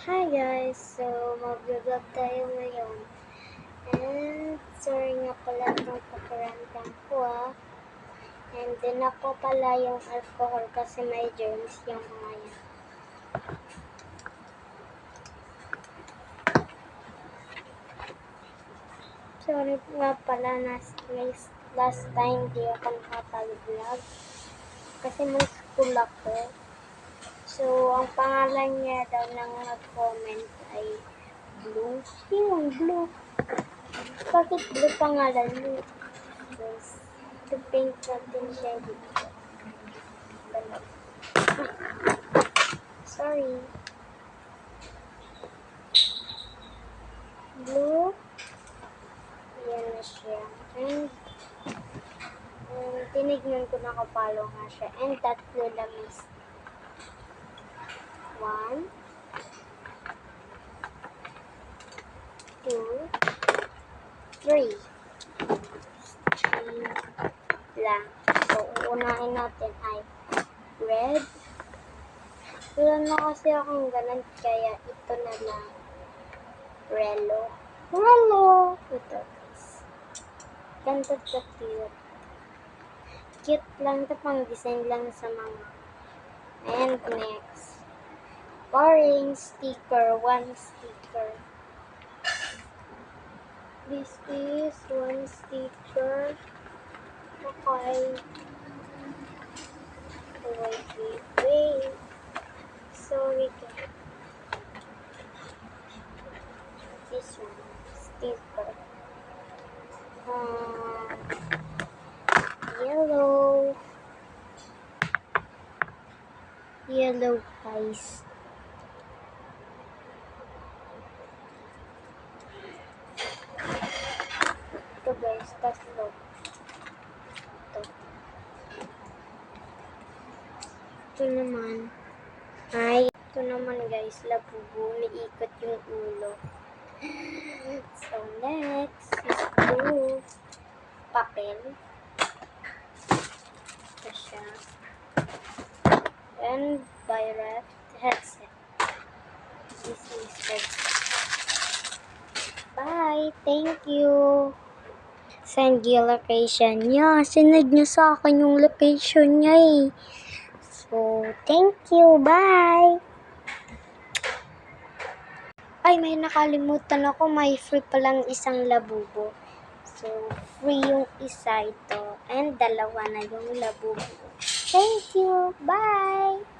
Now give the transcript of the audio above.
Hi guys! So, mag-vlog tayo ngayon. And, sorry nga pala itong pakiramdam ko ah. And din ako pala yung alcohol kasi may germs yung mga yan. Sorry nga pala last, last time di ako nakapag-vlog. Kasi may school ako. Ang pangalan niya daw ng nag-comment ay Blue. Yung Blue. Bakit Blue pangalan mo? Yes. To paint natin siya dito. Sorry. Blue. Yan na siya. And, um, tinignan ko na kapalo nga siya. And tatlo lang is One, two, three. Three lang. So, unahin natin ay red. Wala na kasi akong ganun, kaya ito na lang. Relo. Relo! Ito, guys. Ganda to cute. Cute lang to pang design lang sa mga. And next boring sticker, one sticker. This is one sticker. Okay. Wait, wait, wait. Sorry, guys. This one, sticker. Um, yellow. Yellow guys. Tatlo. Ito. Ito naman. Ay, ito naman guys, labubo. Umiikot yung ulo. So, next is blue. Papel. Ito siya. And violet headset. This is headset. Bye. Thank you. Send yung location niya. Sinad niya sa akin yung location niya eh. So, thank you. Bye. Ay, may nakalimutan ako. May free palang isang labubo. So, free yung isa ito. And dalawa na yung labubo. Thank you. Bye.